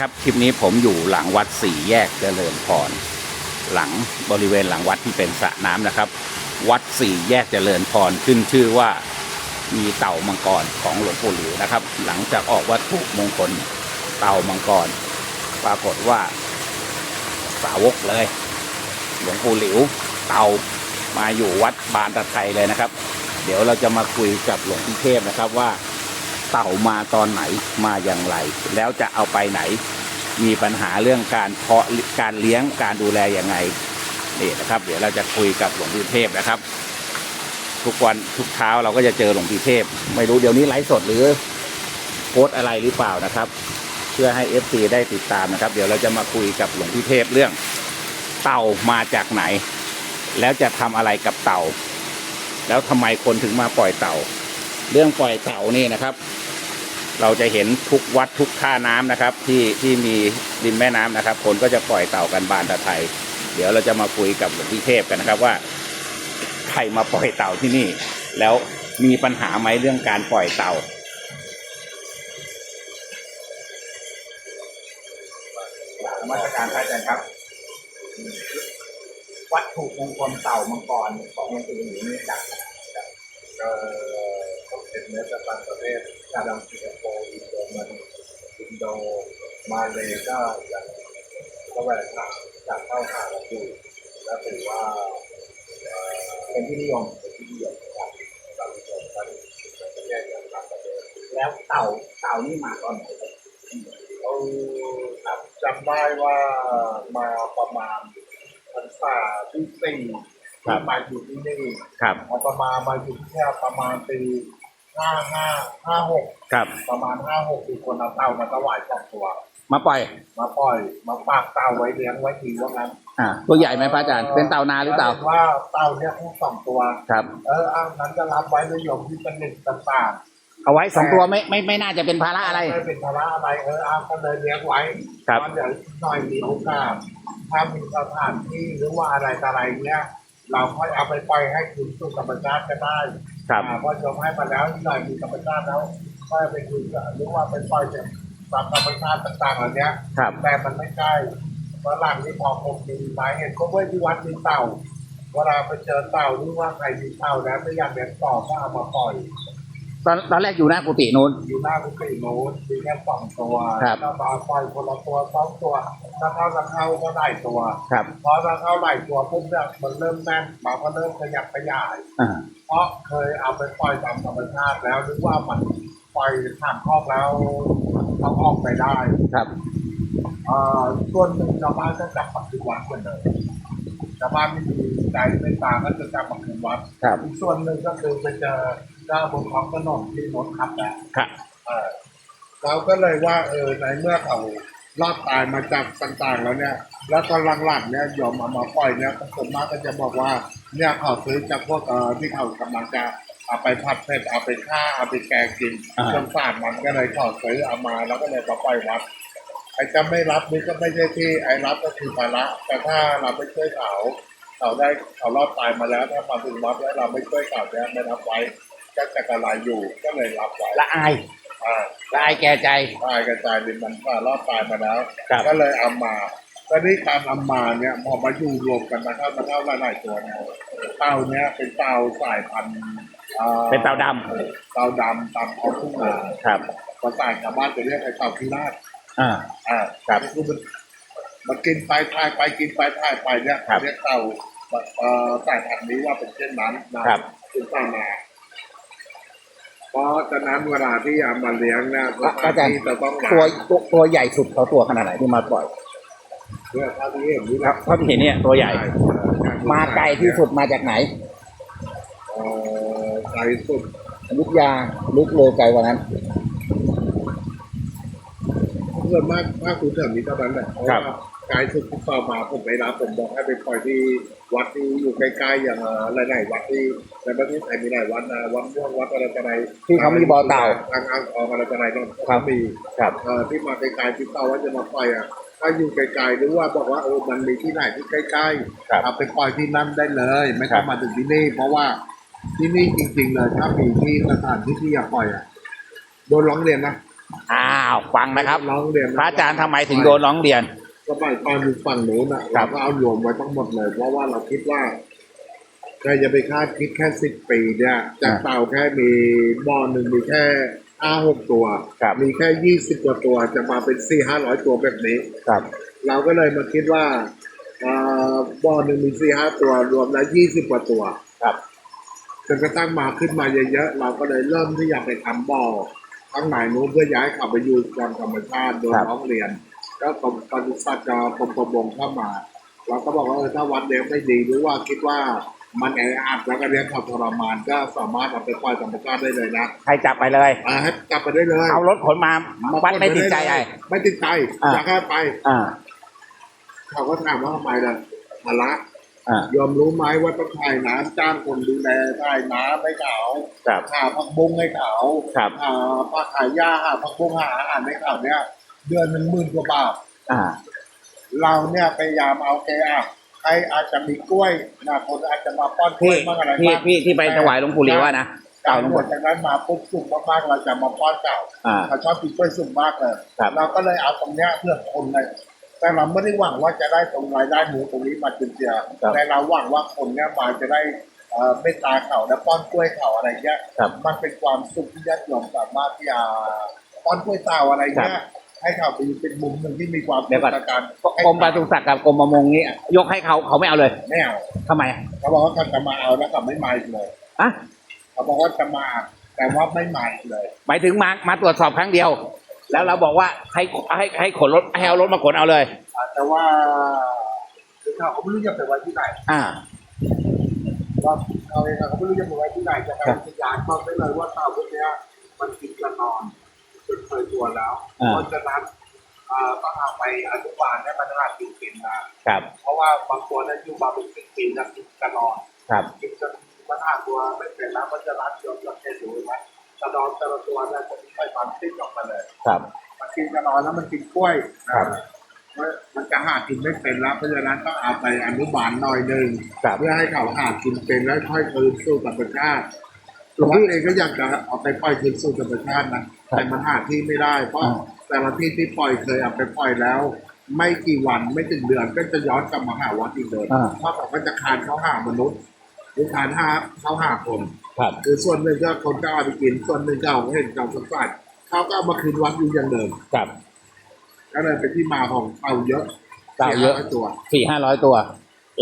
ครับคลิปนี้ผมอยู่หลังวัดสี่แยกเจริญพร หลังบริเวณหลังวัดที่เป็นสระน้ำนะครับ วัดสี่แยกเจริญพรขึ้นชื่อว่ามีเต่ามังกรของหลวงปู่หลิวนะครับ หลังจากออกวัตถุมงคลเต่ามังกร ปรากฏว่า สาวกเลย หลวงปู่หลิว เต่ามาอยู่วัดบานตะไคร้เลยนะครับ เดี๋ยวเราจะมาคุยกับหลวงพี่เทพนะครับว่า เต่ามาตอนไหนมาอย่างไร แล้วจะเอาไปไหน มีปัญหาเรื่องการเพาะการเลี้ยงการดูแลยังไงนี่นะครับ เดี๋ยวเราจะคุยกับหลวงพี่เทพนะครับ ทุกวันทุกเช้าเราก็จะเจอหลวงพี่เทพ ไม่รู้เดี๋ยวนี้ไลฟ์สดหรือโพสอะไรหรือเปล่านะครับ เพื่อให้ FC ได้ติดตามนะครับ เดี๋ยวเราจะมาคุยกับหลวงพี่เทพเรื่องเต่ามาจากไหน แล้วจะทำอะไรกับเต่า แล้วทำไมคนถึงมาปล่อยเต่า เรื่องปล่อยเต่านี่นะครับ เราจะเห็นทุกวัดทุกท่าน้ำนะครับ ที่ที่มีริมแม่น้ำนะครับ คนก็จะปล่อยเต่ากันบานตะไทย เดี๋ยวเราจะมาคุยกับหลวงพี่เทพกันนะครับว่า ใครมาปล่อยเต่าที่นี่ แล้วมีปัญหาไหมเรื่องการปล่อยเต่ามาตรการพระอาจารย์ครับ วัตถุมงคลเต่ามังกรของหลวงปู่หลิวนี่จากเอ่อ ผมเป็นเนื้อจากต่างประเทศกาดังสิงคโปร์อินโดมันอินโดมาเลยก็ยังก็แหวกหาจากเข้าหาเราอยู่และถือว่าเป็นที่นิยมเป็นที่นิยมของเราผู้ชมกันในประเทศอย่างต่างประเทศแล้วเต่าเต่านี่มาตอนไหนครับเขาจำได้ว่ามาประมาณพรรษาที่สี่ ที่มาอยู่ที่นี่ครับพอประมาณมาอยู่ที่นี่ประมาณปีห้าห้าห้าหกครับ ประมาณห้าหกปีคนเอาเต่ามาถวายสองตัว มาปล่อย มาปล่อย มาฝากเต่าไว้เลี้ยงไว้ทีว่างั้นอ่าตัวใหญ่ไหมพระอาจารย์เป็นเต่านาหรือเต่าห็นว่าเต่าเนี่ยทั้งสองตัวครับ เอออ้างนั้นจะรับไว้ในโยมที่เป็นหนึ่งต่างเอาไว้สองตัวไม่ไม่ไม่น่าจะเป็นภาระอะไรไม่เป็นภาระอะไรเอออ้างก็เลยเลี้ยงไว้ครับเพาะเดี๋ยวหน่อยมีโอกาสถ้ามีสถานที่หรือว่าอะไรต่ออะไรเนี้ย เราค่อยเอาไปปล่อยให้คืนสู่ธรรมชาติก็ได้ครับอ่าเพราะโยมให้มาแล้วหน่อยมีธรรมชาติแล้วก็ไปคืนกับหรือว่าไปปล่อยจากตามธรรมชาติต่างๆเหล่านี้ครับ แต่มันไม่ใช่ฝรั่งที่พอคงมีสาเหตุก็เว้ยที่วัดมีเต่า เวลาไปเจอเต่าหรือว่าใครมีเต่าแล้วไม่อยากเลี้ยงต่อก็เอามาปล่อย ตอนตอนแรกอยู่หน้ากุฏินู้น อยู่หน้ากุฏิโน้นมีแค่สองตัวครับ แล้วมาปล่อยคนละตัวสองตัวถ้าเข้าถ้าเข้าก็ได้ตัว ครับพอถ้าเข้าได้ตัวปุ๊บเนี่ยมันเริ่มแน่นมันก็เริ่มขยับขยาย อ่าเพราะเคยเอาไปปล่อยตามธรรมชาติแล้วหรือว่ามันปล่อยผ่านคอกแล้วเอาออกไปได้ครับ เอ่อส่วนหนึ่งชาวบ้านก็จับปักคืนวัดเหมือนเดิมชาวบ้านไม่มีใจไม่ตาก็จะจับปักคืนวัดครับ อีกส่วนหนึ่งก็คือไปเจอ เจ้าบนท้องถนนที่รถขับแล้วครับ เออเราก็เลยว่าเออในเมื่อเขารอดตายมาจากต่างๆแล้วเนี่ย แล้วก็หลังๆเนี่ยยอมเอามาปล่อยเนี่ยส่วนมากก็จะบอกว่าเนี่ยเขาซื้อจากพวกเอ่อที่เขากำลังจะเอาไปผัดเผ็ดเอาไปฆ่าเอาไปแกงกินอ่าจนสารมันก็เลยขอซื้อเอามาแล้วก็เลยมาปล่อยวัดไอ้จะไม่รับนี่ก็ไม่ใช่ที่ไอ้รับก็คือภาระแต่ถ้าเราไม่ช่วยเขาเขาได้เขารอดตายมาแล้วถ้ามาถึงวัดแล้วเราไม่ช่วยเขาเนี่ยไม่รับไว้ ก็จะกระไรอยู่ก็เลยรับไว้ละอายอ่าละอายแก่ใจ ตายกระจายเป็นมันว่ารอดตายมาแล้ว ครับ ก็เลยเอามาตอนนี้การเอามาเนี่ยพอมาอยู่รวมกันมาเข้ามาเข้าหลายๆตัวเนี่ยเต่าเนี่ยเป็นเต่าสายพันธุ์อ่เป็นเต่าดเต่าดำตามท้องทุ่งนาครับ ภาษาชาวบ้านจะเรียกไอ้เต่าพิราบ อ่า อ่าครับคือมันมันกินไปทายไปกินไปทายไปเนี่ยครับเรียกเต่าเอ่อสายพันธุ์นี้ว่าเป็นเช่นนั้นนะครับ เป็นเต่านา เพราะฉะนั้นเวลาที่เอามาเลี้ยงเนี่ยพระอาจารย์ที่จะต้องล้างตัวตัวตัวใหญ่สุดเขาตัวขนาดไหนที่มาปล่อยเพื่อถ้าที่เห็นนี่ครับเท่าที่เห็นเนี่ยตัวใหญ่ มาไกลที่สุดมาจากไหนเอ่อไกลสุดอยุธยาลึกเลยไกลกว่านั้นส่วนมากมากคุณแถวนี้เท่านั้นแหละเพราะครัว่า บไกลสุดที่ต่อมาผมไปรับผมบอกให้ไปปล่อยที่วัดที่อยู่ใกล้ๆอย่างเอ่อหลายๆวัดที่ในประเทศไทยมีหลายวัดนะวัดม่วงวัดอะไรต่ออะไรที่เขามีบ่อเต่า ทางอ่างทองอะไรต่ออะไรนั่นครับมีครับเอ่อที่มาไกลๆที่เต่าว่าจะมาปล่อยอะถ้าอยู่ไกลๆหรือว่าบอกว่าเออมันมีที่ไหนที่ใกล้ครับๆเอาไปปล่อยที่นั่นได้เลย ไม่ครัต้อบงมาถึงที่นี่ เพราะว่าที่นี่จริงๆเลยถ้ามีที่สถานที่ที่อยากปล่อยอะโดนร้องเรียนนะอ้าวฟังนะครับร้องเรียนพระอาจารย์ทำไมถึงโดนร้องเรียน ก็ไปตอนอยู่ฝั่งโน้นอะครัเราบ ก็เอารวมไว้ทั้งหมดเลย เพราะว่าเราคิดว่าใครจะไปคาดคิดแค่สิบปีเนี่ยจากเต่าแค่มีบ่อหนึ่งมีแค่ห้าหกตัว ครับ มีแค่ยี่สิบกว่าตัวจะมาเป็นสี่ห้าร้อยตัวแบบนี้ ครับ เราก็เลยมาคิดว่าเอ่อบ่อหนึ่งมีสี่ห้าตัวรวมแล้วยี่สิบกว่าตัวครับ จนกระทั่งมาขึ้นมาเยอะๆเราก็เลยเริ่มที่อยากไปทำบ่อข้างในนู้นเพื่อย้ายเขาไปอยู่ตามธรรมชาติโดยครับ ร้องเรียนแล้ว กรมปศุสัตว์จะกรมประมงเข้ามา เราก็บอกว่าเออถ้าวัดเลี้ยงไม่ดีหรือว่าคิดว่ามันแออัดแล้วก็เลี้ยงเขาทรมานก็สามารถเอาไปปล่อยธรรมชาติได้เลยนะใครจับไปเลยอ่าให้กลับไปได้เลยเอารถขนมาวัดไม่ติดใจไอ้ไม่ติดใจอ่าอยากให้ไปอ่าเขาก็ถามว่าทำไมล่ะภาระอ่ายอมรู้ไหมว่าต้องถ่ายน้ำจ้างคนดูแลถ่ายน้ำให้เขาครับหาผักบุ้งให้เขาครับหาผักขายหญ้าหาผักบุ้งหาอาหารให้เขาเนี่ย เดือนหนึ่งหมื่นกว่าบาทอ่า เราเนี่ยพยายามเอาแกอะใครอาจจะมีกล้วยนะคนอาจจะมาป้อนกล้พี่วยบ้างอะไรพี่บ้างพี่ที่ไปถวายหลวงปู่หลีว่านะกาเต่ารหลวงหมปู่ ดจากนั้นมาปุ๊บสุกมากๆเราจะมาป้อนเก่าอ่าเขาชอบกินกล้วยสุกมากเลยครับ เราก็เลยเอาตรงเนี้ยเพื่อคนเลยแต่เราไม่ได้หวังว่าจะได้ตรงรายได้หมูตรงนี้มาจุนเจือแต่เราหวังว่าคนเนี้ยมาจะได้เอ่อเมตตาเขาและป้อนกล้วยเขาอะไรเงี้ย ครับ มันเป็นความสุขที่ญาติโยมสามารถที่จะป้อนกล้วยเต่าอะไรเงี้ย ให้เขาเป็นเป็นมุมหนึ่งที่มีความสุเดี๋ยวขก่อนในการให้กรมปศุสัตว์กับกรมประมงนี้ยกให้เขาเขาไม่เอาเลยไม่เอาทำไมเขาบอกว่าเขาจะมาเอาแล้วเขาไม่มาอีกเลยอะเขาบอกว่าจะมาแต่ว่าไม่มาอีกเลย หมายถึงมามาตรวจสอบครั้งเดียว แล้วเราบอกว่าให้ให้ให้ขนรถให้เอารถมาขนเอาเลย อ่าแต่ว่าคือเขาเขาไม่รู้จะไปไว้ที่ไหนอ่า ว่าเขาเองเขาไม่รู้จะไปไว้ที่ไหนจะไปอุทยานบอกได้เลยว่าเต่าพวกเนี้ยมันกินกระนอน จนเคยตัวแล้วอ่าเพราะฉะนั้นอ่าต้องเอาไปอนุบาลให้มันหัดกินกินนะครับเพราะว่าบางตัวนั้นอยู่มาเป็นสิบปีแล้วกินกระนอนครับกินจนมันหัดตัวไม่เป็นแล้วมันจะรัดจนเราแค่ดูไหมกระนอนแต่ละตัวเนี่ยจะมีไขมันติ้งออกมาเลย ครับมันกินกระนอนแล้วมันกินกล้วยครับมันมันจะหากินไม่เป็นแล้วเพราะฉะนั้นต้องเอาไปอนุบาลหน่อยหนึ่งครับเพื่อให้เขาหากินเป็นแล้วค่อยคืนสู่ธรรมชาติ ตัววัดเองก็อยากจะเอาไปปล่อยคืนสู่ธรรมชาตินะแต่มันหาที่ไม่ได้ เพราะอ่าแต่ละที่ที่ปล่อยเคยเอาไปปล่อยแล้ว ไม่กี่วันไม่ถึงเดือนก็จะย้อนกลับมาหาวัดอีกเลยอ่าเพราะเขาก็จะคานเข้าหามนุษย์หรือคานหาเข้าหาคนครับคือส่วนหนึ่งก็คนก็เอาไปกินส่วนหนึ่งก็เอาเห็นเจ้าสมบัติเขาก็เอามาคืนวัดอยู่อย่างเดิมครับก็เลยเป็นที่มาของเต่าเยอะเต่าเยอะสี่ห้ตัวสี่ห้าร้อยตัว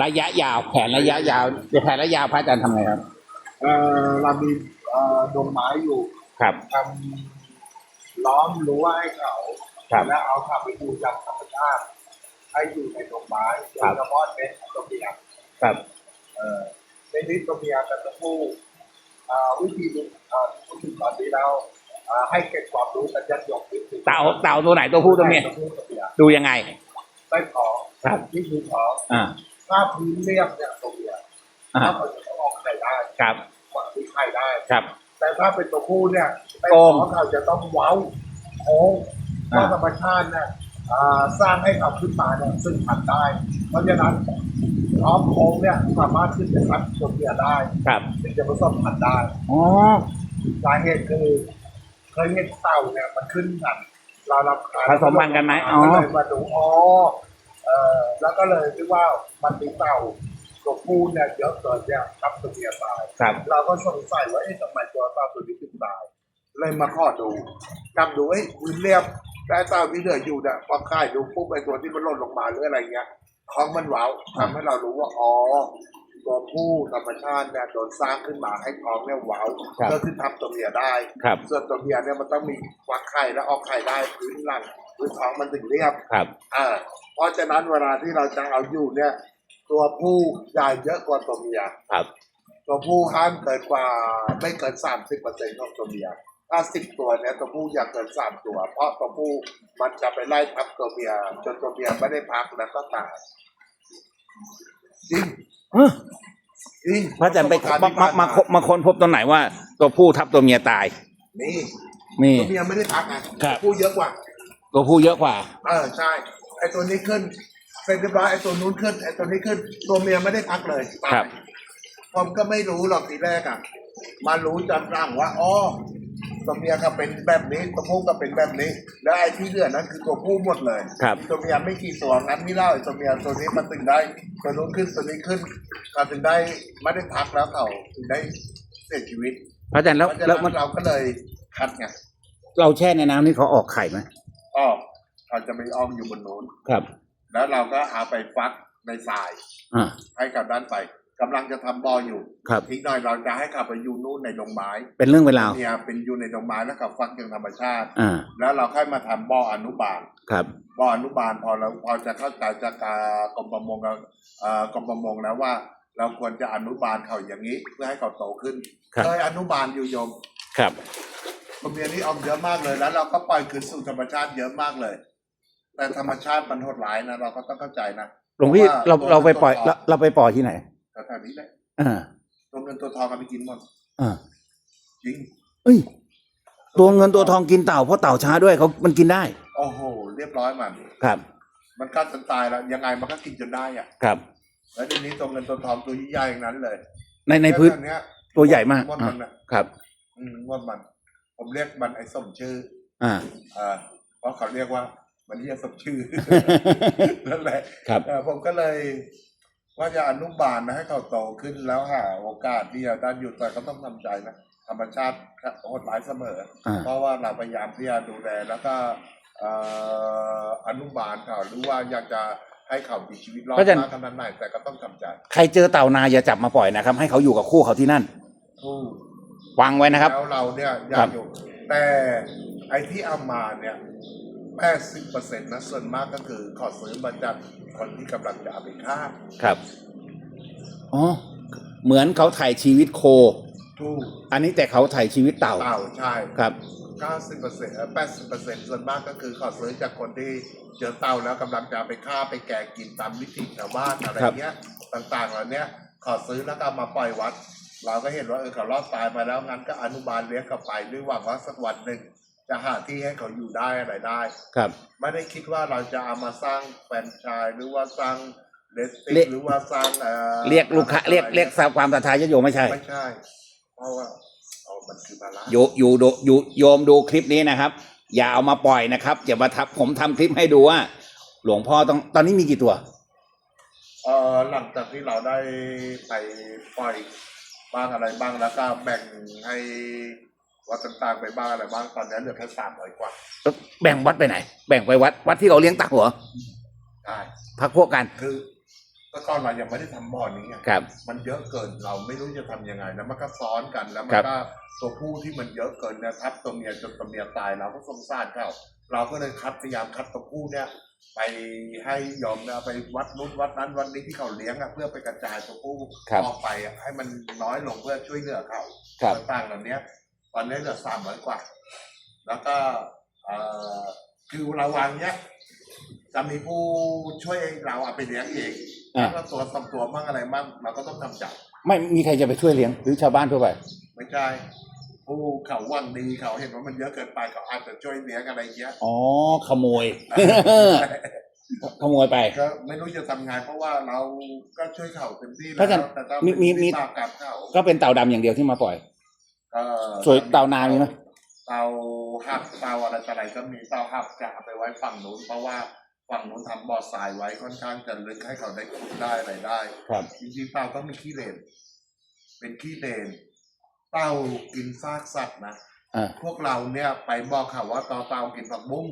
ระยะยาวแผนระยะยาวแผนระยะยาวพระอาจารย์ทำไงครับ เอ่อเรามีเอ่อดงไม้อยู่ครับ ทำล้อมรั้วให้เขาครับ แล้วเอาเขาไปดูอย่างธรรมชาติให้อยู่ในดงไม้โดครัยบเฉพาะเน้นตัวเมียครับ เอ่อในนี้ตัวเมียกับตัวผู้อ่าวิธีดูอ่าพูดถึงตอนนี้แล้วอ่าให้เก็บความรู้กันยัดยกนิดนึงเต่าเต่าตัวไหนตัวผู้ตัวเมียตัวผู้ตัวเมียดูยังไง ใต้ท้องครับที่คือท้องอ่า ถ้าพื้นเรียบเนี่ยตัวเมียอ่า ถ้ามันจะต้องออกไข่ได้ ครับกว่าที่ไข่ได้ ครับ แต่ถ้าเป็นตัวผู้เนี่ยใต้โกท้งองเขาจะต้องเว้าโค้งเพอ่าราะธรรมชาติเนี่ยอ่าสร้างให้เขาขึ้นมาเนี่ยซึ่งพันได้ เพราะฉะนั้นท้องโค้งเนี่ยสามารถขึ้นไปรับตัวเมียได้ครับถึงจะผสมพันธุ์ได้อ๋อสาเหตุคือเคยเห็นเต่าเนี่ยมันขึ้นกันเรารับขายผสมพันธุ์กันไหมอ๋อก็เลยมาดูอ๋อเออแล้วก็เลยคิดว่ามันมีเต่า ตัวผู้เนี่ยเยอะเกินเนี่ยทับตัวเมียตายครับ เราก็สงสัยว่าเอ๊ะทำไมตัวเต่าตัวนี้ถึงตาย เลยมาข้อดูกำดูเอ้ยวินเรียบแต่เต่าที่เหลืออยู่เนี่ยพอค่ายดูปุ๊บไอ้ตัวที่มันหล่นลงมาหรืออะไรเงี้ยท้องมันเว้าทำให้เรารู้ว่าอ๋อตัวผู้ธรรมชาติเนี่ยโดนสร้างขึ้นมาให้ท้องเนี่ยเว้าครับเพื่อขึ้นทับตัวเมียได้ครับส่วนตัวเมียเนี่ยมันต้องมีฟักไข่และออกไข่ได้พื้นหลังพื้นท้องมันถึงเรียบครับอ่าเพราะฉะนั้นเวลาที่เราจะเอาอยู่เนี่ย ตัวผู้ใหญ่เยอะกว่าตัวเมียครับ ตัวผู้ห้ามเกินกว่าไม่เกินสามสิบเปอร์เซ็นต์ของตัวเมียถ้าสิบตัวเนี่ยตัวผู้อย่าเกินสามตัว เพราะตัวผู้มันจะไปไล่ทับตัวเมียจนตัวเมียไม่ได้พักแล้วก็ตายจริงเฮ้ยจริงพระอาจารย์ไปปะสบมาณ์มาที่ผ่นมามาค้นพบตรงไหนว่า ตัวผู้ทับตัวเมียตายนี่นี่ตัวเมียไม่ได้พักนะครับตัวผู้เยอะกว่า ตัวผู้เยอะกว่า เออใช่ไอตัวนี้ขึ้น เสร็จเรียบร้อยไอตัวนู้นขึ้นไอตัวนี้ขึ้นตัวเมียไม่ได้พักเลยตายครับ ผมก็ไม่รู้หรอกทีแรกอะมารู้จำหลังว่าอ๋อตัวเมียก็เป็นแบบนี้ตัวผู้ก็เป็นแบบนี้ แล้วไอ้ที่เหลือนั้นคือตัวผู้หมดเลยครับ ตัวเมียไม่กี่ตัวงั้นไม่เล่าไอ้ตัวเมียตัวนี้มันถึงได้ตัวนู้นขึ้นตัวนี้ขึ้นเขาถึงได้ไม่ได้พักแล้วเขาถึงได้เสียชีวิตพระอาจารย์แล้วเพราะฉะแล้วนั้มันนเราก็เลยคัดไงเราแช่ในน้ำนี่เขาออกไข่ไหมอ้อเขาจะไปอ้อมอยู่บนนู้นครับ แล้วเราก็เอาไปฟักในทรายอ่า ให้กับด้านไปกำลังจะทำบ่ออยู่ครับ อีกหน่อยเราจะให้ขับไปอยู่นู่นในดงไม้เป็นเรื่องเป็นราวเนี่ยเป็นอยู่ในดงไม้แล้วกับฟักอย่างธรรมชาติ อ่า แล้วเราค่อยมาทำบ่ออนุบาล ครับ บ่ออนุบาลพอเราพอจะเข้าใจจากกรมประมงกับเอ่อกรมประมงแล้วว่า เราควรจะอนุบาลเขาอย่างนี้เพื่อให้เขาโตขึ้นครับ เคยอนุบาลอยู่โยมครับตัวเมียนี่ออมเยอะมากเลยแล้ว เราก็ปล่อยคืนสู่ธรรมชาติเยอะมากเลย แต่ธรรมชาติมันโหดร้ายนะเราก็ต้องเข้าใจนะหลวงพี่ว่าเราตัวเราไปปล่อยตัวเราเราไปปล่อยที่ไหนแต่แถวนี้แหละอ่าตัวเงินตัวทองกันไปกินหมดอ่าจริงเอ้ย ตัวเงินตัวทองกินเต่าเพราะเต่าช้าด้วยเขามันกินได้โอ้โห เรียบร้อยมัน ครับ มันกัดจนตายแล้วยังไงมันก็กินจนได้อะ ครับ แล้วทีนี้ตัวเงินตัวทองตัวใหญ่ๆอย่างนั้นเลยในในพื้นแล้วตอเนี้ยตัวใหญ่มากงวดอ่ามันอะครับ อืมงวดมัน ผมเรียกมันไอ้สมชื่ออ่า อ่าเพราะเขาเรียกว่า มันเรียกสมชื่อ นั่นแหละครับเออผมก็เลย ว่าจะอนุบาลนะให้เขาโตขึ้นแล้วหาโอกาสที่จะได้อยู่แต่ก็ต้องทำใจนะธรรมชาติโหดร้ายเสมอ อ่า เพราะว่าเราพยายามที่จะดูแลแล้วก็เอ่ออนุบาลเขาหรือว่าอยากจะให้เขามีชีวิตรอดเพราะฉะนั้น มากขนาดไหนแต่ก็ต้องทำใจใครเจอเต่านาอย่าจับมาปล่อยนะครับ ให้เขาอยู่กับคู่เขาที่นั่นถูก วางไว้นะครับ แล้วเราเนี่ยอยาครักบอยู่แต่ไอ้ที่เอามาเนี่ย แปดสิบเปอร์เซ็นต์นะส่วนมากก็คือขอซื้อมาจากคนที่กำลังจะเอาไปฆ่าครับอ๋อเหมือนเขาถ่ายชีวิตโค ถูกอันนี้แต่เขาถ่ายชีวิตเต่าเต่าใช่ครับเก้าสิบเปอร์เซ็นต์แปดสิบเปอร์เซ็นต์ส่วนมากก็คือขอซื้อจากคนที่เจอเต่าแล้วกำลังจะเอาไปฆ่าไปแกงกินตามวิถีชาวบ้านอะไรครับเงี้ย ต่างๆเหล่าเนี้ยขอซื้อแล้วก็เอามาปล่อยวัด เราก็เห็นว่าเออเขารอดตายมาแล้วงั้นก็อนุบาลเลี้ยงเขาไปด้วยหวังว่าสักวันหนึ่ง จะหาที่ให้เขาอยู่ได้อะไรได้ ครับ ไม่ได้คิดว่าเราจะเอามาสร้างแฟรนไชส์หรือว่าสร้างเลสติเรียก หรือว่าสร้างเอ่อเรียกลูกค้าเรียกเรียกความศรัทธาญาติโยมไม่ใช่ ไม่ใช่ เพราะว่าเอามันคือภาระอยู่อยู่ดูอยู่โยมดูคลิปนี้นะครับ อย่าเอามาปล่อยนะครับอย่ามาทับผมทำคลิปให้ดูว่า หลวงพ่อต้องตอนนี้มีกี่ตัว เอ่อหลังจากที่เราได้ไปปล่อยบ้างอะไรบ้างแล้วก็แบ่งให้ วัดต่างๆไปบ้างอะไรบ้างตอนนี้เหลือแค่สามร้อยกว่าแบ่งวัดไปไหน แบ่งไปวัด วัดที่เราเลี้ยงเต่าเหรอใช่พักพวกกัน คือเมื่อก่อนเรายังไม่ได้ทำบ่อนี้ไงครับ มันเยอะเกินเราไม่รู้จะทำยังไงแล้วมันก็ซ้อนกันแล้วมัครันบก็ตัวผู้ที่มันเยอะเกินเนี่ยทับตัวเมียจนตัวเมียตายเราก็สงสารเขาเราก็เลยคัดพยายามคัดตัวผู้เนี่ย ไปให้ยอมนะไปวัดนู้นวัดนั้นวัดนี้ที่เขาเลี้ยงอะเพื่อไปกระจายตัวผู้ครับ ออกไปอะให้มันน้อยลงเพื่อช่วยเหลือเขาครับ ต่างๆเหล่านี้ต อนนี้เหลือสามร้อยกว่า แล้วก็เอ่อคือเราวางเนี้ย จะมีผู้ช่วยเราเอาไปเลี้ยงเองอ่าแล้วก็ตัวสองตัวมั่งอะไรมั่งเราก็ต้องทำใจไม่มีใครจะไปช่วยเลี้ยงหรือชาวบ้านทั่วไปไม่ใช่ผู้เขาหวังดีเขาเห็นว่ามันเยอะเกินไปเขาอาจจะช่วยเลี้ยงอะไรเงี้ยอ๋อขโมยขโมยไปก็ไม่รู้จะทำไงเพราะว่าเราก็ช่วยเขาเต็มที่พแล้ระอาจารย์วแต่ถ้ามีมีมีตากรรมเขาก็เป็นเต่าดำอย่างเดียวที่มาปล่อย ก็ส่วนเต่านามีไหมเตาหักเตาอะไรต่ออะไรก็มีเตาหักจะเอาไปไว้ฝั่งนู้นเพราะว่าฝั่งนู้นทำบ่อทรายไว้ค่อนข้างจะลึกให้เขาได้ขุดได้อะไรได้ครับ จริงๆเต่าต้องมีขี้เลน เป็นขี้เลน เต่ากินซากสัตว์นะอ่า พวกเราเนี่ยไปบอกเขาว่าต่อเต่ากินผักบุ้ง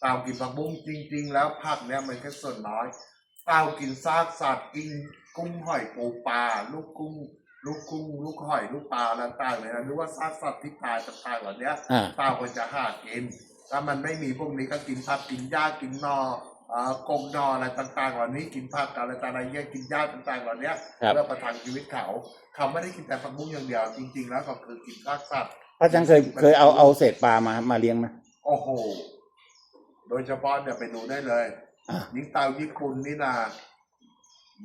เต่ากินผักบุ้งจริง ๆ แล้วผักเนี่ยมันแค่ส่วนน้อย เต่ากินซากสัตว์กินกุ้งหอยปูปลาลูกกุ้ง ลูกกุ้งลูกหอยลูกปลาอะไรต่างๆเลยนะหรือว่าซากสัตว์ที่ตายต่างๆเหล่าเนี้ยอ่าเต่าก็จะหากินถ้ามันไม่มีพวกนี้ก็กินผักกินหญ้ากินนอเอ่อกงนออะไรต่างๆเหล่านี้กินผักอะไรต่างๆเงี้ยกินหญ้าต่างๆเหล่าเนี้ยครับ เพื่อประทังชีวิตเขาเขาไม่ได้กินแต่ผักบุ้งอย่างเดียวจริง ๆ แล้วก็คือกินซากสัตว์ พระอาจารย์เคยเคยเอาเอาเศษปลามามาเลี้ยงไหม โอ้โห โดยเฉพาะเนี่ยไปดูได้เลย อะ ยิงเตาญี่ปุ่นนี่นา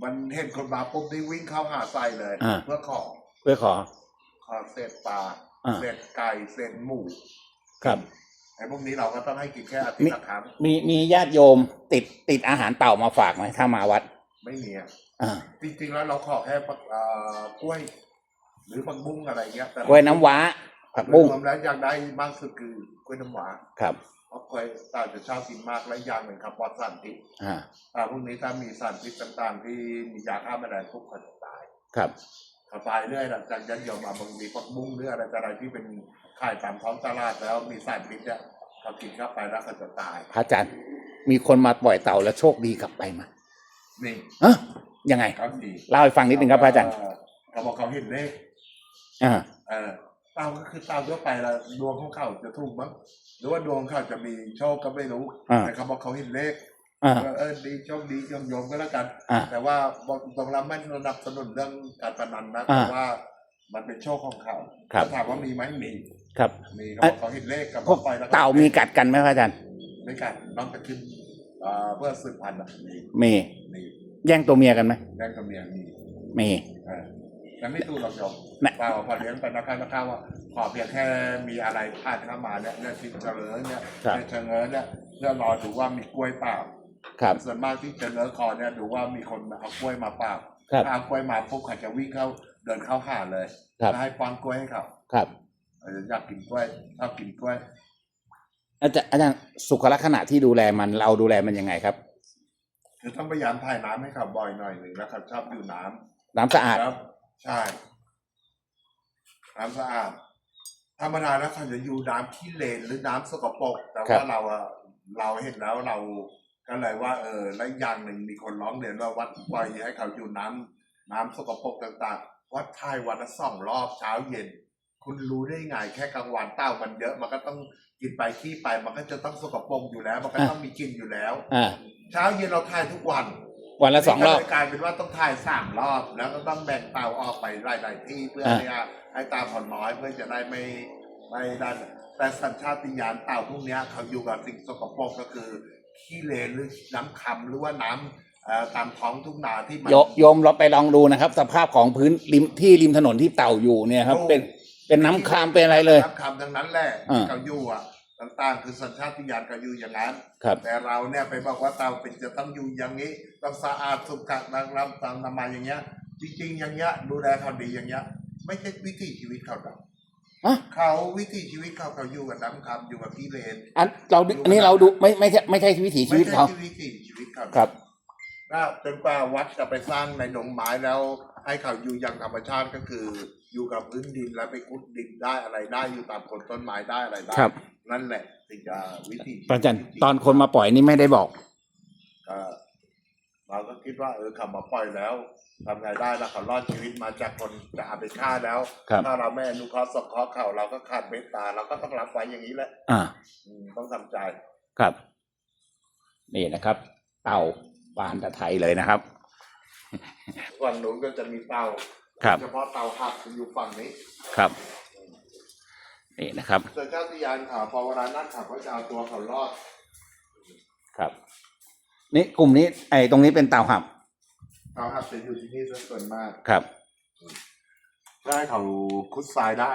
มันเห็นคนมาปุ๊บนี่วิ่งเข้าหาใส่เลย อ่า เพื่อขอเพื่อขอ ขอเศษปลาอ่า เศษไก่เศษหมูครับ ไอ้พวกนี้เราก็ต้องให้กินแค่อาทิตย์ละครั้งมีมีญาติโยมติดติดอาหารเต่ามาฝากไหมถ้ามาวัด ไม่มีอะอ่าจริงๆแล้วเราขอแค่ปักเอ่อกล้วย หรือผักบุ้งอะไรเงี้ยแต่กล้วยน้ำว้าพผักบุ้งรวมแล้วอยากได้มากสุดคือ กล้วยน้ำว้าครับ เพราะกล้วยตาจะชอบกินมากและอีกอย่างหนึ่งครับปลอดสารพิษอ่าอ่าพวกนี้ถ้ามีสารพิษต่างๆ ที่มียาฆ่าแมลงพวกเขาจะตายครับเขาตายเรื่อยหลังจากยันยอมมาบางทีผักบุ้งหรืออะไรต่ออะไรที่เป็นขายตามท้องตลาดแล้วมีสารพิษเนี่ยเขากินเข้าไปแล้วเขาจะตายพระอาจารย์มีคนมาปล่อยเต่าแล้วโชคดีกลับไปไหมนี่เอะยังไงครับดีเล่าให้ฟังนิดนึงครับพระอาจารย์เขาบอกเขาเห็นเลขอ่าเออ เตาก็คือเตาทั่วไปละดวงของเขาจะถูกมั้งหรือว่าดวงเขาจะมีโชคก็ไม่รู้อ่า แต่เขาบอกเขาเห็นเลขอ่าว่าเออดีโชคดีโยมโยมก็แล้วกัน อ่าแต่ว่าบอกตรงเราไม่สนับสนุนเรื่องการพนันนะอ่าแต่ว่ามันเป็นโชคของเขาครับ ถามว่ามีไหมมีครับ มีเขาเอ้ยบอกเขาเห็นเลขกับพวกไปแล้วก็เต่ามีกัดกันไหมพระอาจารย์ไม่กัดน้องตะขึ้นอ่าเพื่อสืบพันธุ์อะมีมีมีแย่งตัวเมียกันไหมแย่งกับเมียมีมี เออ แต่ไม่ตู้หรอกโยมแม่เปล่าพอเลี้ยงไปนะครับนะครับว่าขอเพียงแค่มีอะไรผ่านเข้ามาเนี่ยเนี่ยที่เฉลยเนี่ยครับเนี่ยเฉลยเนี่ยเพื่อรอดูว่ามีกล้วยเปล่าครับส่วนมากที่เฉลยคอเนี่ยดูว่ามีคนเอากล้วยมาเปล่าครับถ้าเอากล้วยมาปุ๊บเขาจะวิ่งเข้าเดินเข้าหาเลยครับแล้วให้ป้อนกล้วยให้เขาครับเอออยากกินกล้วยชอบกินกล้วยอาจารย์อาจารย์สุขลักษณะที่ดูแลมันเราดูแลมันยังไงครับคือต้องพยายามถ่ายน้ำให้เขาบ่อยหน่อยหนึ่งแล้วเขาชอบอยู่น้ำน้ำสะอาดครับ ใช่น้ำสะอาดธรรมดาแล้วเขาจะอยู่น้ำที่เลนหรือน้ำสกปรกแต่ครัว่าบเราอะเราเห็นแล้วเราก็เลยว่า เออและอย่างหนึ่งมีคนร้องเรียนว่าวัดปล่อยให้เขาอยู่น้ำน้ำสกปรกต่าง ๆ วัดทายวันละสองรอบเช้าเย็น คุณรู้ได้ไงแค่กลางวันเต้ามันเยอะ มันก็ต้องกินไปขี้ไป มันก็จะต้องสกปรกอยู่แล้ว มันก็ต้องมีกลินอยู่แล้วอ่าเช้าเย็นเราทายทุกวัน วันละสองรอบ ก็เลยกลายเป็นว่าต้องถ่ายสามรอบแล้วก็ต้องแบ่งเตาออกไปหลาย ๆ ที่เพื่ออ่าให้อะให้เตาผ่อนน้อยเพื่อจะได้ไม่ไม่ได้แต่สัญชาติญาณเต่าพวกเนี้ยเขาอยู่กับสิ่งสกปรกก็คือขี้เลนหรือน้ำคำหรือว่าน้ำเอ่อตามท้องทุ่งนาที่มันโยโยมเราไปลองดูนะครับ สภาพของพื้นริมที่ริมถนนที่เต่าอยู่เนี่ยครับโอ้เป็นเป็นน้ำคามเป็นอะไรเลยน้ำคำทั้งนั้นแหละอ่าเขาอยู่อะ ต่างๆ คือสัญชาติญาณเขาอยู่อย่างนั้น ครับ แต่เราเนี่ยไปบอกว่าเตาเป็นจะต้องอยู่อย่างนี้ ต้องสะอาดสุขลักษณ์ตามนามัยอย่างเงี้ย จริงๆอย่างเงี้ยดูแลเขาดีอย่างเงี้ย ไม่ใช่วิถีชีวิตเขาดอกอะเขาวิถีชีวิตเขาเขาอยู่กับน้ำคำอยู่กับกิเลนอันเราอันนี้เราดูไม่ไม่ใช่ไม่ใช่วิถีชีวิตเขา ไม่ใช่วิถีชีวิตเขาครับถ้าจนกว่าวัดจะไปสร้างในดงไม้แล้ว ให้เขาอยู่อย่างธรรมชาติก็คือ อยู่กับพื้นดินแล้วไปขุดดินได้อะไรได้อยู่ตามโคนต้นไม้ได้อะไรได้ครับ นั่นแหละถึงจะวิถีชีวิตพระอาจารย์ตอนคนมาปล่อยนี่ไม่ได้บอกก็เราก็คิดว่า เออขับมาปล่อยแล้วทำไงได้แล้วเขารอดชีวิตมาจากคนจะเอาไปฆ่าแล้ว ครับถ้าเราไม่อนุเคราะห์สงเคราะห์เขาเราก็ขาดเมตตาเราก็ต้องรับไว้อย่างนี้แหละอ่าอืมต้องทำใจ ครับ นี่นะครับ เต่าบานตะไทยเลยนะครับ ฝั่งนู้นก็จะมีเตาครับ เฉพาะเตาหักอยู่ฝั่งนี้ ครับ นี่นะครับส่วนเจ้าติยานเขาพอเวลานัดเขาก็จะเอาตัวเขารอดครับ นี่กลุ่มนี้ ไอ้ตรงนี้เป็นเต่าหับเตาหักจะอยู่ที่นี่ซะส่วนมากครับได้เขาคุดทรายได้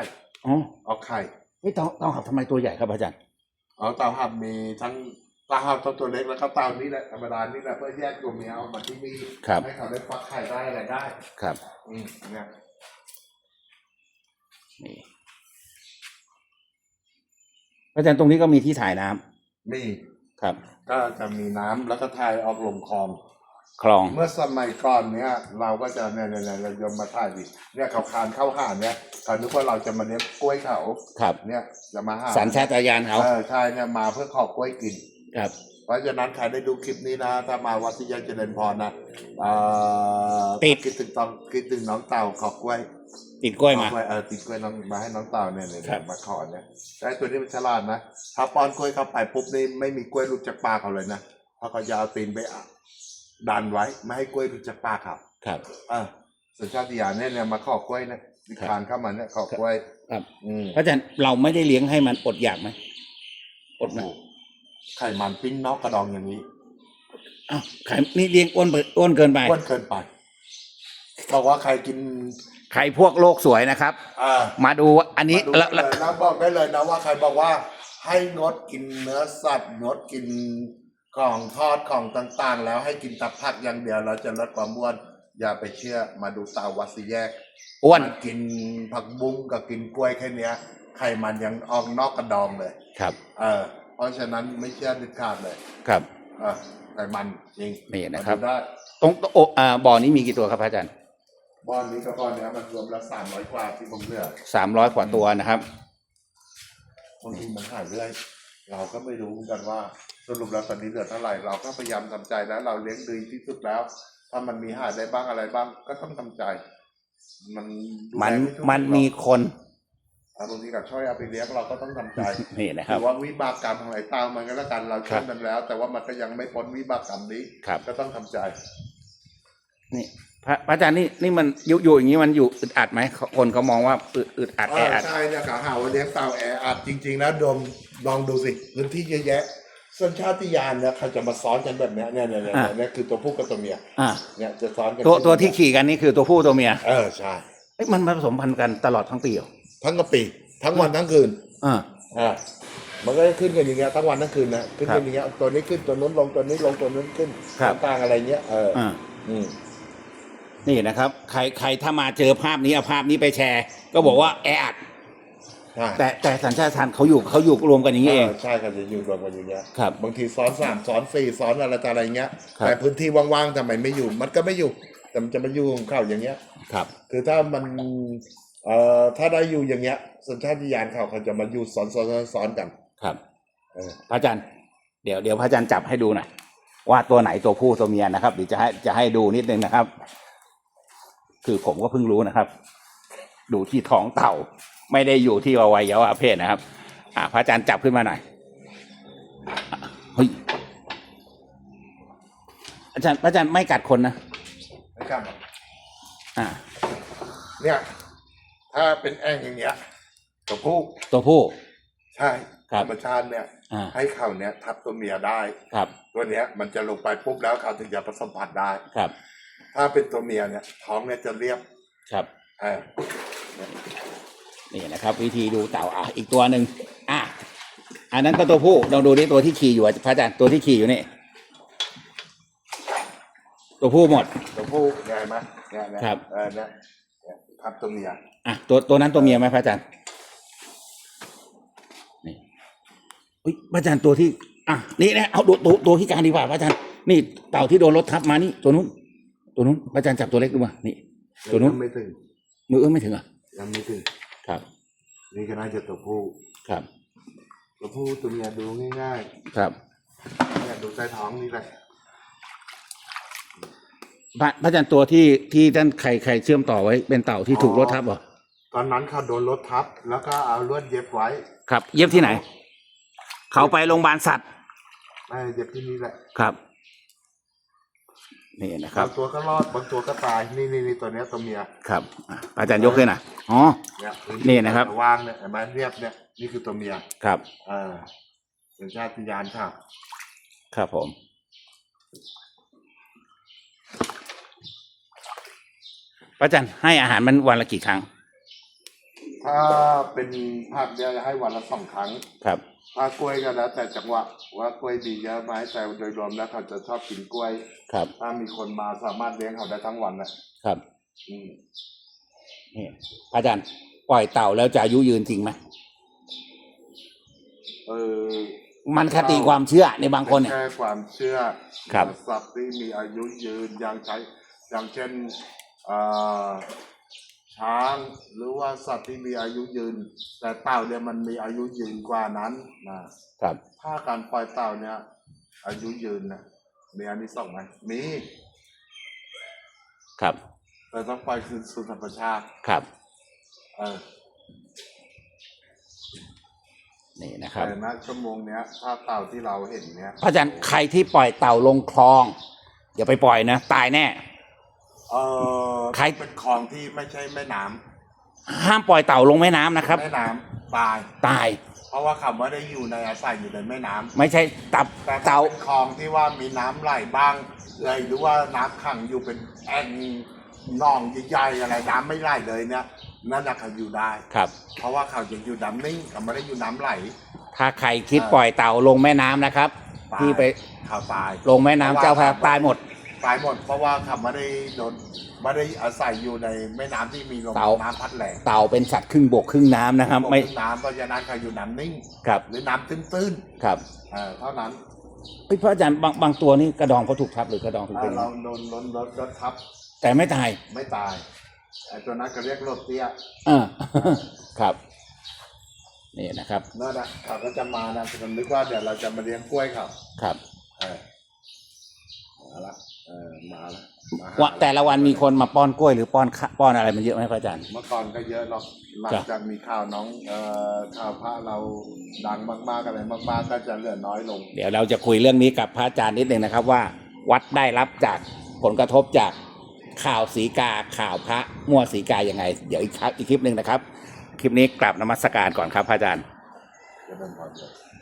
อ๋อเอาไข่เฮ้ยเต่าเต่าหับทำไมตัวใหญ่ครับอาจารย์เอาเตาหับมีทั้งเตาหับตัวตัวเล็กแล้วก็เตานี้แหละธรรมดานี่แหละเพื่อแยกตัวเมียออกมาที่นี่ครับให้เขาได้ฟักไข่ได้อะไรได้ ครับ อืมเนี่ยนี่ อาจารย์ตรงนี้ก็มีที่ถ่ายน้ำมีครับ ก็จะมีน้ำแล้วก็ถ่ายออกลงคลอง คลอง เมื่อสมัยก่อนเนี้ยเราก็จะเนี่ยเนี่ยเนี่ยเรายมมาถ่ายดิเนี่ยเขาคานเข้าหาเนี่ยเขานึกว่าเราจะมาเลี้ยงกล้วยเขาครับเนี่ยจะมาหาสัญชาตญาณเขาเออใช่เนี่ยมาเพื่อขอกล้วยกิน ครับ เพราะฉะนั้นใครได้ดูคลิปนี้นะ ถ้ามาวัดที่ยาเจริญพรนะเอ่อติด คิดถึงตองคิดถึงน้องเต่าขอกล้วย ติดกล้วยมาขอกล้วยเออติดกล้วยน้องมาให้น้องเต่าเนี่ยเนี่ยครับ มาขอเนี่ยแต่ตัวนี้มันฉลาดนะถ้าป้อนกล้วยเข้าไปปุ๊บนี่ไม่มีกล้วยหลุดจากปากเขาเลยนะเพราะเขาจะเอาตีนไปอะดันไว้ไม่ให้กล้วยหลุดจากปากเขาครับ อ่าสัญชาตญาณเนี่ยเนี่ยมาขอกล้วยนะวิครับคานเข้ามาเนี่ยขอกล้วยครับ อืม พระอาจารย์เราไม่ได้เลี้ยงให้มันอดอยากไหมอดไหมโอ้โหไข่มันปิ้งนอกกระดองอย่างนี้อ้าวไข่นี่เลี้ยงอ้วนไปอ้วนเกินไป อ้วนเกินไปบอกว่าใครกิน ใครพวกโลกสวยนะครับ อ่ามาดูอันนี้มาดูแล้วได้เลยนะบอกได้เลยนะว่าใครบอกว่าให้งดกินเนื้อสัตว์งดกินของทอดของต่างๆ แล้วให้กินแตับผักอย่างเดียวเราจะลดความอ้วนอย่าไปเชื่อมาดูเตาวัดสีแยก อ้วนมันกินผักบุ้งกับกินกล้วยแค่เนี้ยไข่มันยังออกนอกกระดองเลย ครับเออ เพราะฉะนั้นไม่เชื่อเด็ดขาดเลยครับ เออไข่มันจริงนี่นะครับ มาดูได้ตรงโออ่าบ่อนี้มีกี่ตัวครับพระอาจารย์ บ้านนี้กับบ้านเนี้ยมันรวมแล้วสามร้อยกว่าที่ผมเลือกสามร้อยกว่าตัวนะครับบางทีมันหายเรื่อยเราก็ไม่รู้เหมือนกันว่าสรุปแล้วตอนนี้เหลือเท่าไหร่เราก็พยายามทำใจแล้ว เราเลี้ยงดีที่สุดแล้ว ถ้ามันมีหายได้บ้างอะไรบ้าง ก็ต้องทำใจ มันดูแลมันไถูกมันมีคนอะบางทีกับช่วยเอาไปเลี้ยงเราก็ต้องทำใจนี่นะคถืรับอว่าวิบากกรรมของไอ้เต้ามันก็แล้วกันเราครัช่วยบมันแล้ว แต่ว่ามันก็ยังไม่พ้นวิบากกรรมนี้ครับก็ต้องทำใจ นี่ พระพระอาจารย์นี่นี่มันอยู่อยู่อย่างนี้มันอยู่อึดอัดไหมคนเขามองว่าอึดอึดอัดแออัดใช่เนี่ยกะหาว่าเลี้ยงเต่าแออัดจริง ๆ นะดมลองดูสิพื้นที่เยอะแยะ สัญชาติญาณเนี่ยเขาจะมาซ้อนกันแบบเนี้ยเนี่ยเนี่ยเนี่ยเนี่ยคือตัวผู้กับตัวเมียอ่าเนี่ยจะซ้อนกันตัวตัวที่ขี่กันนี่คือตัวผู้ตัวเมีย เออใช่เอ้ยมันผสมพันธุ์กันตลอดทั้งปีเหรอทั้งกระปี ทั้งวันทั้งคืนอ่าอ่ามันก็จะขึ้นกันอย่างเงี้ยทั้งวันทั้งคืนนะขึ้นครักับนอย่างเงี้ยตัวนี้ขึ้นตัวนู้นลงตัวนี้ลงตัวนู้นขึ้นครับต่างๆอะไรเงี้ยเออออ่าอืม นี่นะครับ ใครใครถ้ามาเจอภาพนี้เอาภาพนี้ไปแชร์ ก็บอกว่าแออัดใช่แต่แต่สัญชาติทานเขาอยู่เขาอยู่รวมกันอย่างนี้เอง ใช่ครับจะอยู่รวมกันอย่างเงี้ยครับบางทีซ้อนสามซ้อนสี่ซ้อนอะไรต่ออะไรเงี้ยครับแต่พื้นที่ว่างๆทำไมไม่อยู่ มันก็ไม่อยู่แต่มันจะมาอยู่ของเขาอย่างเงี้ยครับ คือถ้ามันเอ่อถ้าได้อยู่อย่างเงี้ย สัญชาติญาณเขาเขาจะมาอยู่ซ้อนซ้อนซ้อนซ้อนกันครับเออพระอาจารย์เดี๋ยวเดี๋ยวพระอาจารย์จับให้ดูหน่อยว่าตัวไหนตัวผู้ตัวเมียนะครับเดี๋ยวจะให้จะให้ดูนิดนึงนะครับ คือผมก็เพิ่งรู้นะครับ ดูที่ท้องเต่า ไม่ได้อยู่ที่อวัยวะเพศนะครับ อ่าพระอาจารย์จับขึ้นมาหน่อยอะเฮ้ยอาจารย์พระอาจารย์ไม่กัดคนนะนะครับอ่า เนี่ยถ้าเป็นแอ่งอย่างเงี้ยตัวผู้ตัวผู้ ใช่ครับธรรมชาติเนี่ยอ่าให้เขาเนี่ยทับตัวเมียได้ ครับ ตัวเนี้ยมันจะลงไปปุ๊บแล้วเขาถึงจะผสมพันธุ์ได้ ครับ ถ้าเป็นตัวเมียเนี่ยท้องเนี่ยจะเรียบครับเออนี่นะครับ วิธีดูเต่าอะอีกตัวหนึ่งอะอันนั้นก็ตัวผู้ลองดูนี่ตัวที่ขี่อยู่อะพระอาจารย์ตัวที่ขี่อยู่นี่ตัวผู้หมด ตัวผู้ใหญ่ไหมเนี่ยเนี่ยครับ เออเนี่ยเนี่ยทับตัวเมียอะตัวตัวนั้นตัวเมียไหมพระอาจารย์นี่อุ้ยพระอาจารย์ตัวที่ อะนี่นะเอาตัวตัวตัวที่กลางดีกว่าพระอาจารย์นี่เต่าที่โดนรถทับมานี่ตัวนู้น ตัวนู้นพระอาจารย์จับตัวเล็กดูมานี่ ตัวนู้นยังไม่ถึงมือเอื้อมไม่ถึงอะยังไม่ถึงครับ นี่ก็น่าจะตัวผู้ครับ ตัวผู้ตัวเมียดูง่ายครับๆเนี่ยดูใต้ท้องนี่แหละพระพระอาจารย์ตัวที่ที่ท่านใครใครเชื่อมต่อไว้เป็นเต่าที่ถูกรถทับเหรอตอนนั้นเขาโดนรถทับ แล้วก็เอาลวดเย็บไว้ครับ เย็บที่ไหน เขาไปโรงพยาบาลสัตว์ ไม่เย็บที่นี่แหละ ครับ นี่นะครับบางตัวก็รอดบางตัวก็ตายนี่นี่นี่ตัวเนี้ยตัวเมียครับอะอาจารย์ยกขึ้นอะอ๋อ เนี่ยนี่นะครับ วางเนี่ยเห็นไหมเรียบเนี่ยนี่คือตัวเมียครับเออเป็นชาติยานค่ะครับผม พระอาจารย์ให้อาหารมันวันละกี่ครั้ง ถ้าเป็นภาคเนี่ยจะให้วันละสองครั้ง ครับ ถ้ากล้วยก็แล้ว แต่จังหวะว่ากล้วยดีเยอะไหมแต่โดยรวมแล้วเขาจะชอบกินกล้วยครับถ้ามีคนมาสามารถเลี้ยงเขาได้ทั้งวันนะครับอืมนี่พระอาจารย์ปล่อยเต่าแล้วจะอายุยืนจริงไหมเออมันคติความเชื่อในบางคนเนี่ยแค่ความเชื่อครับสัตว์ที่มีอายุยืนอย่างใช้อย่างเช่นเอ่อ ช้างหรือว่าสัตว์ที่มีอายุยืน แต่เต่าเนี่ยมันมีอายุยืนกว่านั้นนะครับถ้าการปล่อยเต่าเนี่ย อายุยืนนะมีอันนี้สองส์ไหมมีครับแต่ต้องปล่อยคืนสู่ธรรมชาติครับเออนี่นะครับแต่ณชั่วโมงเนี้ยถ้าเต่าที่เราเห็นเนี่ยพระอาจารย์ใครที่ปล่อยเต่าลงคลอง อย่าไปปล่อยนะ ตายแน่ เออใคร เป็นคลองที่ไม่ใช่แม่น้ำห้ามปล่อยเต่าลงแม่น้ำนะครับ แม่น้ำตาย ตายเพราะว่าเขาไม่ได้อยู่ในอาศัยอยู่ในแม่น้ำไม่ใช่ตับแต่ถ้าเต่าเป็นคลองที่ว่ามีน้ำไหลบ้างเลยหรือว่าน้ำขังอยู่เป็นแอ่งหนองใหญ่ๆอะไรน้ำไม่ไหลเลยเนี่ยนั่นนะเขาอยู่ได้ ครับ เพราะว่าเขาจะอยู่น้ำนิ่งเขาไม่ได้อยู่น้ำไหล ถ้าใครคิดปล่อยเต่าลงแม่น้ำนะครับ ตาย ที่ไปเขาตายลงแม่น้ำเจ้าพระยาตายหมดเตายหมดเพราะว่าเขาไม่ได้โดนไม่ได้อาศัยอยู่ในแม่น้ำที่มีลมเต่า น้ำพัดแรงเต่าเป็นสัตว์ครึ่งบกครึ่งน้ำนะครับ ไม่น้ำเพราะฉะนั้นเขาอยู่น้ำนิ่ง ครับหรือน้ำตื้นครับๆเอ่อเท่านั้นเอ้ยพระอาจารย์บางบางตัวนี่กระดองเขาถูกทับหรือกระดองถูกถ้าเป็นเราโดนรถรถรถทับแต่ไม่ตายไม่ตายไอ้ตัวนั้นก็เรียกรถเตี้ยอ่า ครับ นี่นะครับ นั่นนะเขาก็จะมานะผมนึกว่าเดี๋ยวเราจะมาเลี้ยงกล้วยเขาครับ เออมาละ เออมาละมาหาว่าแต่ละวันมีคนมาป้อนกล้วยหรือป้อนข้าป้อนอะไรมันเยอะไหมพระอาจารย์ เมื่อก่อนก็เยอะหรอกหลังครับจากมีข่าวน้องเอ่อข่าวพระเราดังมากๆอะไรมากๆก็จะเหลือน้อยลง เดี๋ยวเราจะคุยเรื่องนี้กับพระอาจารย์นิดหนึ่งนะครับว่า วัดได้รับจากผลกระทบจากข่าวสีกาข่าวพระมั่วสีกายังไง เดี๋ยวอีกครับอีกคลิปหนึ่งนะครับ คลิปนี้กลับนมัสการก่อนครับพระอาจารย์ จะเป็นพอเลย